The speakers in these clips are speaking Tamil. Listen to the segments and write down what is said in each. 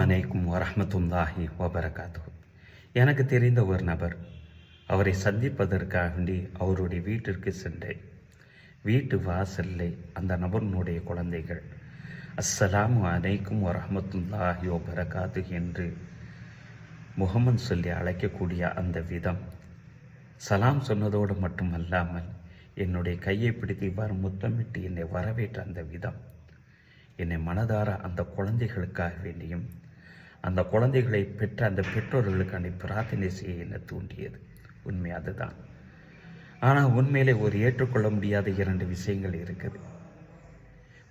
அலைக்கும் வரமத்துல்லாஹி வபரகாத்து எனக்கு தெரிந்த ஒரு நபர் அவரை சந்திப்பதற்காக வேண்டி அவருடைய வீட்டிற்கு சென்றேன். வீட்டு வாசல்லே அந்த நபரினுடைய குழந்தைகள் அஸ்ஸலாமு அலைக்கும் வரமத்துல்லாஹி வபரகாத்து என்று முகமன் சொல்லி அழைக்கக்கூடிய அந்த விதம் சலாம் சொன்னதோடு மட்டுமல்லாமல் என்னுடைய கையை பிடித்து இவ்வாறு முத்தமிட்டு என்னை வரவேற்ற அந்த விதம் என்னை மனதார அந்த குழந்தைகளுக்காக வேண்டியும் அந்த குழந்தைகளை பெற்ற அந்த பெற்றோர்களுக்கான பிரார்த்தனை செய்ய என்ன தூண்டியது. உண்மை அதுதான். ஆனால் உண்மையிலே ஒரு ஏற்றுக்கொள்ள முடியாத இரண்டு விஷயங்கள் இருக்குது.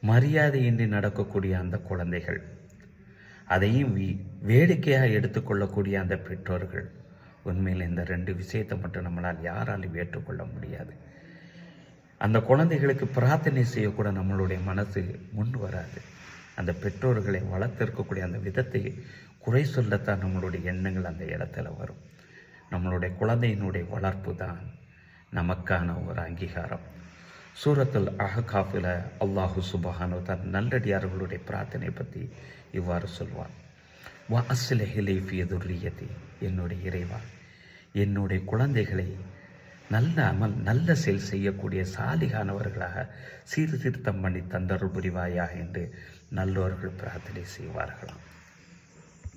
மரியாதையின்றி நடக்கக்கூடிய அந்த குழந்தைகள் அதையும் வேடிக்கையாக எடுத்துக்கொள்ளக்கூடிய அந்த பெற்றோர்கள் உண்மையில் இந்த ரெண்டு விஷயத்தை மட்டும் நம்மளால் யாராலும் ஏற்றுக்கொள்ள முடியாது. அந்த குழந்தைகளுக்கு பிரார்த்தனை செய்யக்கூட நம்மளுடைய மனசு முன் வராது. அந்த பெற்றோர்களை வளர்த்திருக்கக்கூடிய அந்த விதத்தை குறை சொல்லத்தான் நம்மளுடைய எண்ணங்கள் அந்த இடத்துல வரும். நம்மளுடைய குழந்தையினுடைய வளர்ப்பு தான் நமக்கான ஒரு அங்கீகாரம். சூரத்துல் அஹகாஃபில் அல்லாஹு சுபஹானோ தன் நல்லடியார்களுடைய பிரார்த்தனை பற்றி இவ்வாறு சொல்வார் வா அஸ்லஹிலை ஃபியதுர்ரியதி என்னுடைய இறைவா என்னுடைய குழந்தைகளை நல்ல அமல் நல்ல செயல் செய்யக்கூடிய சாலிகானவர்களாக சீர்திருத்தம் பண்ணி தந்தருள் புரிவாயாக என்று நல்லோர்கள் பிரார்த்தனை செய்வார்களாம்.